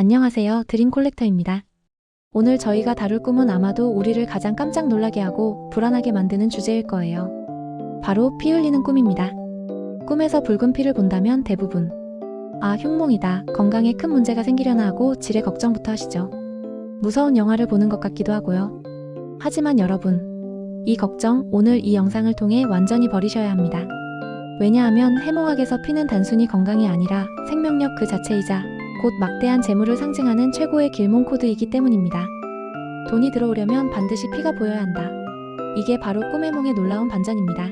안녕하세요. 드림 콜렉터입니다. 오늘 저희가 다룰 꿈은 아마도 우리를 가장 깜짝 놀라게 하고 불안하게 만드는 주제일 거예요. 바로 피 흘리는 꿈입니다. 꿈에서 붉은 피를 본다면 대부분 아, 흉몽이다. 건강에 큰 문제가 생기려나 하고 질의 걱정부터 하시죠. 무서운 영화를 보는 것 같기도 하고요. 하지만 여러분, 이 걱정 오늘 이 영상을 통해 완전히 버리셔야 합니다. 왜냐하면 해몽학에서 피는 단순히 건강이 아니라 생명력 그 자체이자 곧 막대한 재물을 상징하는 최고의 길몽 코드이기 때문입니다. 돈이 들어오려면 반드시 피가 보여야 한다. 이게 바로 꿈의 몽의 놀라운 반전입니다.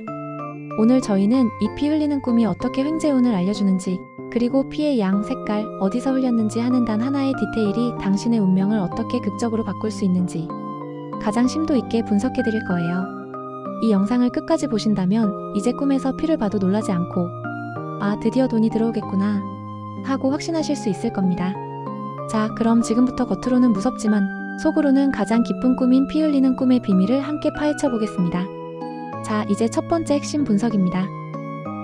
오늘 저희는 이 피 흘리는 꿈이 어떻게 횡재운을 알려주는지, 그리고 피의 양, 색깔, 어디서 흘렸는지 하는 단 하나의 디테일이 당신의 운명을 어떻게 극적으로 바꿀 수 있는지 가장 심도 있게 분석해 드릴 거예요. 이 영상을 끝까지 보신다면 이제 꿈에서 피를 봐도 놀라지 않고 아, 드디어 돈이 들어오겠구나 하고 확신하실 수 있을 겁니다. 자, 그럼 지금부터 겉으로는 무섭지만 속으로는 가장 기쁜 꿈인 피 흘리는 꿈의 비밀을 함께 파헤쳐 보겠습니다. 자, 이제 첫 번째 핵심 분석입니다.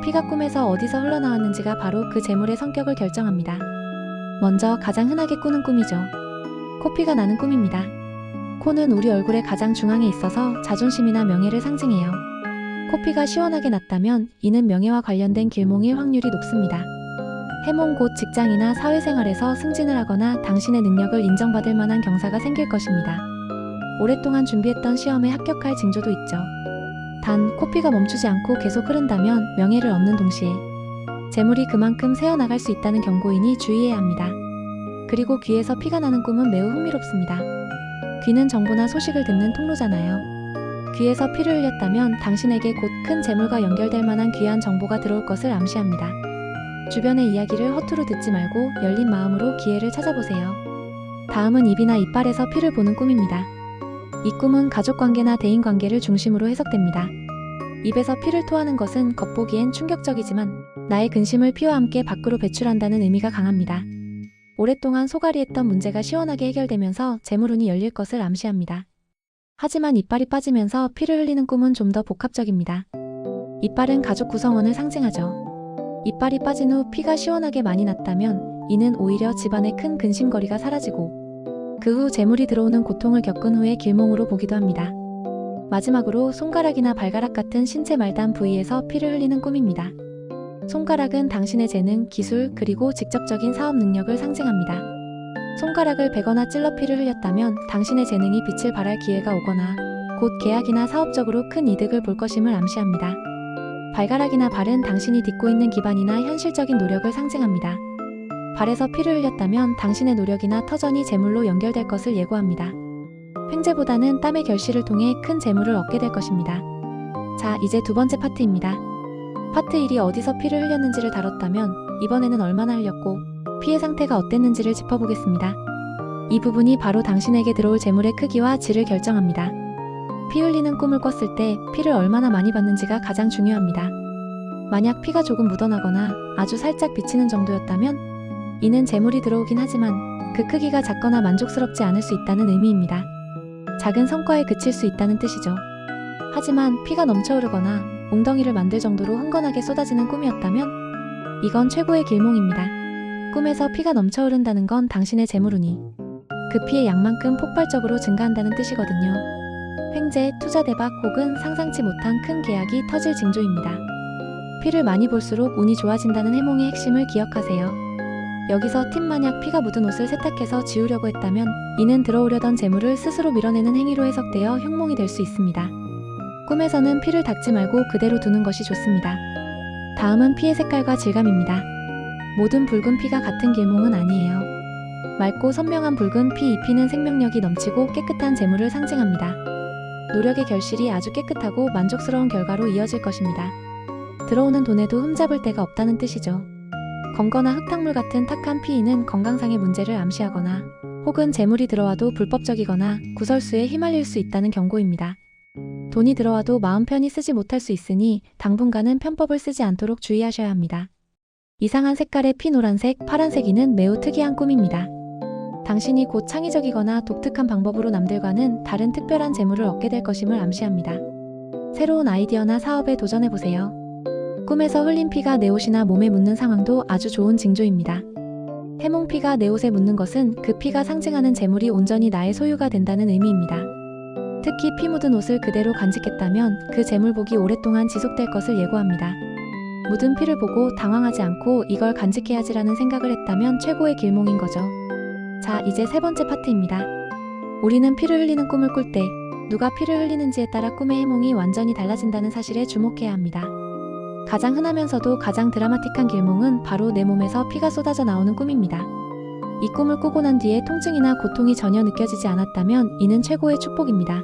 피가 꿈에서 어디서 흘러나왔는지가 바로 그 재물의 성격을 결정합니다. 먼저 가장 흔하게 꾸는 꿈이죠. 코피가 나는 꿈입니다. 코는 우리 얼굴의 가장 중앙에 있어서 자존심이나 명예를 상징해요. 코피가 시원하게 났다면 이는 명예와 관련된 길몽일 확률이 높습니다. 해몽 곧 직장이나 사회생활에서 승진을 하거나 당신의 능력을 인정받을 만한 경사가 생길 것입니다. 오랫동안 준비했던 시험에 합격할 징조도 있죠. 단, 코피가 멈추지 않고 계속 흐른다면 명예를 얻는 동시에 재물이 그만큼 새어나갈 수 있다는 경고이니 주의해야 합니다. 그리고 귀에서 피가 나는 꿈은 매우 흥미롭습니다. 귀는 정보나 소식을 듣는 통로잖아요. 귀에서 피를 흘렸다면 당신에게 곧 큰 재물과 연결될 만한 귀한 정보가 들어올 것을 암시합니다. 주변의 이야기를 허투루 듣지 말고 열린 마음으로 기회를 찾아보세요. 다음은 입이나 이빨에서 피를 보는 꿈입니다. 이 꿈은 가족 관계나 대인 관계를 중심으로 해석됩니다. 입에서 피를 토하는 것은 겉보기엔 충격적이지만 나의 근심을 피와 함께 밖으로 배출한다는 의미가 강합니다. 오랫동안 소갈이했던 문제가 시원하게 해결되면서 재물운이 열릴 것을 암시합니다. 하지만 이빨이 빠지면서 피를 흘리는 꿈은 좀 더 복합적입니다. 이빨은 가족 구성원을 상징하죠. 이빨이 빠진 후 피가 시원하게 많이 났다면 이는 오히려 집안의 큰 근심거리가 사라지고 그 후 재물이 들어오는 고통을 겪은 후의 길몽으로 보기도 합니다. 마지막으로 손가락이나 발가락 같은 신체 말단 부위에서 피를 흘리는 꿈입니다. 손가락은 당신의 재능, 기술, 그리고 직접적인 사업 능력을 상징합니다. 손가락을 베거나 찔러 피를 흘렸다면 당신의 재능이 빛을 발할 기회가 오거나 곧 계약이나 사업적으로 큰 이득을 볼 것임을 암시합니다. 발가락이나 발은 당신이 딛고 있는 기반이나 현실적인 노력을 상징합니다. 발에서 피를 흘렸다면 당신의 노력이나 터전이 재물로 연결될 것을 예고합니다. 횡재보다는 땀의 결실을 통해 큰 재물을 얻게 될 것입니다. 자, 이제 두 번째 파트입니다. 파트 1이 어디서 피를 흘렸는지를 다뤘다면 이번에는 얼마나 흘렸고 피의 상태가 어땠는지를 짚어보겠습니다. 이 부분이 바로 당신에게 들어올 재물의 크기와 질을 결정합니다. 피 흘리는 꿈을 꿨을 때 피를 얼마나 많이 받는지가 가장 중요합니다. 만약 피가 조금 묻어나거나 아주 살짝 비치는 정도였다면 이는 재물이 들어오긴 하지만 그 크기가 작거나 만족스럽지 않을 수 있다는 의미입니다. 작은 성과에 그칠 수 있다는 뜻이죠. 하지만 피가 넘쳐 흐르거나 웅덩이를 만들 정도로 흥건하게 쏟아지는 꿈이었다면 이건 최고의 길몽입니다. 꿈에서 피가 넘쳐 흐른다는 건 당신의 재물운이 그 피의 양만큼 폭발적으로 증가한다는 뜻이거든요. 횡재, 투자 대박 혹은 상상치 못한 큰 계약이 터질 징조입니다. 피를 많이 볼수록 운이 좋아진다는 해몽의 핵심을 기억하세요. 여기서 팀 만약 피가 묻은 옷을 세탁해서 지우려고 했다면 이는 들어오려던 재물을 스스로 밀어내는 행위로 해석되어 흉몽이 될 수 있습니다. 꿈에서는 피를 닦지 말고 그대로 두는 것이 좋습니다. 다음은 피의 색깔과 질감입니다. 모든 붉은 피가 같은 길몽은 아니에요. 맑고 선명한 붉은 피 잎피는 생명력이 넘치고 깨끗한 재물을 상징합니다. 노력의 결실이 아주 깨끗하고 만족스러운 결과로 이어질 것입니다. 들어오는 돈에도 흠잡을 데가 없다는 뜻이죠. 검거나 흙탕물 같은 탁한 피인은 건강상의 문제를 암시하거나 혹은 재물이 들어와도 불법적이거나 구설수에 휘말릴 수 있다는 경고입니다. 돈이 들어와도 마음 편히 쓰지 못할 수 있으니 당분간은 편법을 쓰지 않도록 주의하셔야 합니다. 이상한 색깔의 피 노란색, 파란색이는 매우 특이한 꿈입니다. 당신이 곧 창의적이거나 독특한 방법으로 남들과는 다른 특별한 재물을 얻게 될 것임을 암시합니다. 새로운 아이디어나 사업에 도전해보세요. 꿈에서 흘린 피가 내 옷이나 몸에 묻는 상황도 아주 좋은 징조입니다. 해몽 피가 내 옷에 묻는 것은 그 피가 상징하는 재물이 온전히 나의 소유가 된다는 의미입니다. 특히 피 묻은 옷을 그대로 간직했다면 그 재물복이 오랫동안 지속될 것을 예고합니다. 묻은 피를 보고 당황하지 않고 이걸 간직해야지라는 생각을 했다면 최고의 길몽인 거죠. 자, 이제 세 번째 파트입니다. 우리는 피를 흘리는 꿈을 꿀 때 누가 피를 흘리는지에 따라 꿈의 해몽이 완전히 달라진다는 사실에 주목해야 합니다. 가장 흔하면서도 가장 드라마틱한 길몽은 바로 내 몸에서 피가 쏟아져 나오는 꿈입니다. 이 꿈을 꾸고 난 뒤에 통증이나 고통이 전혀 느껴지지 않았다면 이는 최고의 축복입니다.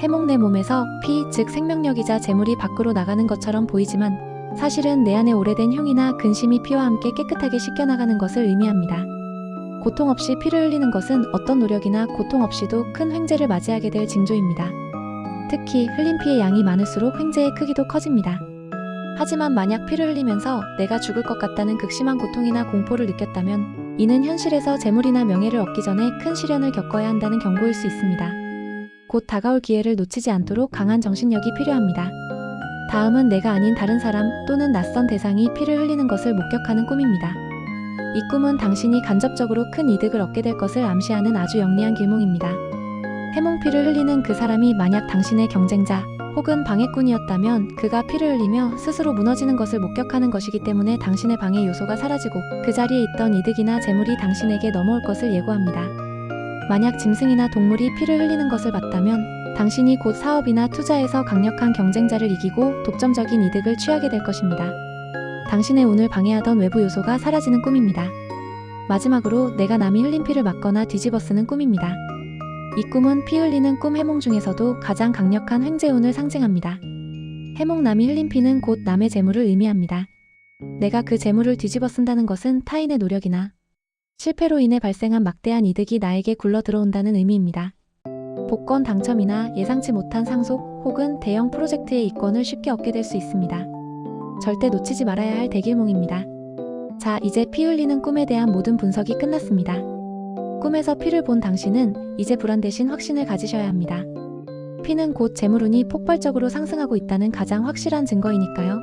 해몽 내 몸에서 피, 즉 생명력이자 재물이 밖으로 나가는 것처럼 보이지만 사실은 내 안에 오래된 흉이나 근심이 피와 함께 깨끗하게 씻겨나가는 것을 의미합니다. 고통 없이 피를 흘리는 것은 어떤 노력이나 고통 없이도 큰 횡재를 맞이하게 될 징조입니다. 특히 흘린 피의 양이 많을수록 횡재의 크기도 커집니다. 하지만 만약 피를 흘리면서 내가 죽을 것 같다는 극심한 고통이나 공포를 느꼈다면 이는 현실에서 재물이나 명예를 얻기 전에 큰 시련을 겪어야 한다는 경고일 수 있습니다. 곧 다가올 기회를 놓치지 않도록 강한 정신력이 필요합니다. 다음은 내가 아닌 다른 사람 또는 낯선 대상이 피를 흘리는 것을 목격하는 꿈입니다. 이 꿈은 당신이 간접적으로 큰 이득을 얻게 될 것을 암시하는 아주 영리한 길몽입니다. 해몽 피를 흘리는 그 사람이 만약 당신의 경쟁자 혹은 방해꾼이었다면 그가 피를 흘리며 스스로 무너지는 것을 목격하는 것이기 때문에 당신의 방해 요소가 사라지고 그 자리에 있던 이득이나 재물이 당신에게 넘어올 것을 예고합니다. 만약 짐승이나 동물이 피를 흘리는 것을 봤다면 당신이 곧 사업이나 투자에서 강력한 경쟁자를 이기고 독점적인 이득을 취하게 될 것입니다. 당신의 운을 방해하던 외부 요소가 사라지는 꿈입니다. 마지막으로 내가 남이 흘린 피를 막거나 뒤집어 쓰는 꿈입니다. 이 꿈은 피 흘리는 꿈 해몽 중에서도 가장 강력한 횡재운을 상징합니다. 해몽 남이 흘린 피는 곧 남의 재물을 의미합니다. 내가 그 재물을 뒤집어 쓴다는 것은 타인의 노력이나 실패로 인해 발생한 막대한 이득이 나에게 굴러 들어온다는 의미입니다. 복권 당첨이나 예상치 못한 상속 혹은 대형 프로젝트의 이권을 쉽게 얻게 될 수 있습니다. 절대 놓치지 말아야 할 대길몽입니다. 자, 이제 피 흘리는 꿈에 대한 모든 분석이 끝났습니다. 꿈에서 피를 본 당신은 이제 불안 대신 확신을 가지셔야 합니다. 피는 곧 재물운이 폭발적으로 상승하고 있다는 가장 확실한 증거이니까요.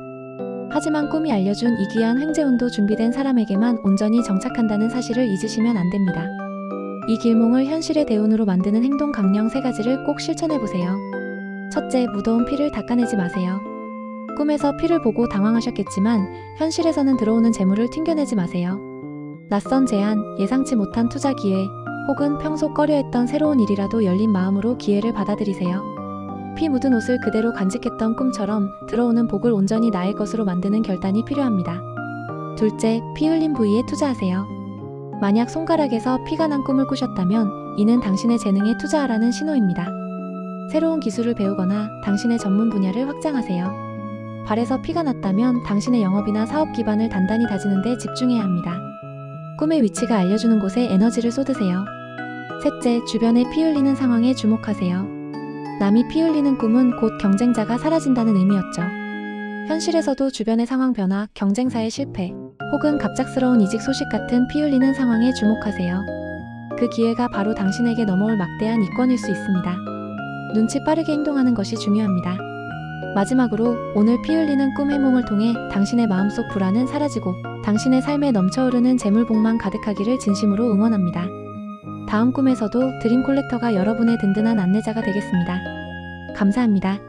하지만 꿈이 알려준 이 귀한 횡재운도 준비된 사람에게만 온전히 정착한다는 사실을 잊으시면 안 됩니다. 이 길몽을 현실의 대운으로 만드는 행동 강령 세 가지를 꼭 실천해 보세요. 첫째, 무더운 피를 닦아내지 마세요. 꿈에서 피를 보고 당황하셨겠지만 현실에서는 들어오는 재물을 튕겨내지 마세요. 낯선 제안, 예상치 못한 투자 기회, 혹은 평소 꺼려했던 새로운 일이라도 열린 마음으로 기회를 받아들이세요. 피 묻은 옷을 그대로 간직했던 꿈처럼 들어오는 복을 온전히 나의 것으로 만드는 결단이 필요합니다. 둘째, 피 흘린 부위에 투자하세요. 만약 손가락에서 피가 난 꿈을 꾸셨다면 이는 당신의 재능에 투자하라는 신호입니다. 새로운 기술을 배우거나 당신의 전문 분야를 확장하세요. 발에서 피가 났다면 당신의 영업이나 사업 기반을 단단히 다지는 데 집중해야 합니다. 꿈의 위치가 알려주는 곳에 에너지를 쏟으세요. 셋째, 주변에 피 흘리는 상황에 주목하세요. 남이 피 흘리는 꿈은 곧 경쟁자가 사라진다는 의미였죠. 현실에서도 주변의 상황 변화, 경쟁사의 실패, 혹은 갑작스러운 이직 소식 같은 피 흘리는 상황에 주목하세요. 그 기회가 바로 당신에게 넘어올 막대한 이권일 수 있습니다. 눈치 빠르게 행동하는 것이 중요합니다. 마지막으로 오늘 피 흘리는 꿈 해몽을 통해 당신의 마음속 불안은 사라지고 당신의 삶에 넘쳐흐르는 재물복만 가득하기를 진심으로 응원합니다. 다음 꿈에서도 드림 콜렉터가 여러분의 든든한 안내자가 되겠습니다. 감사합니다.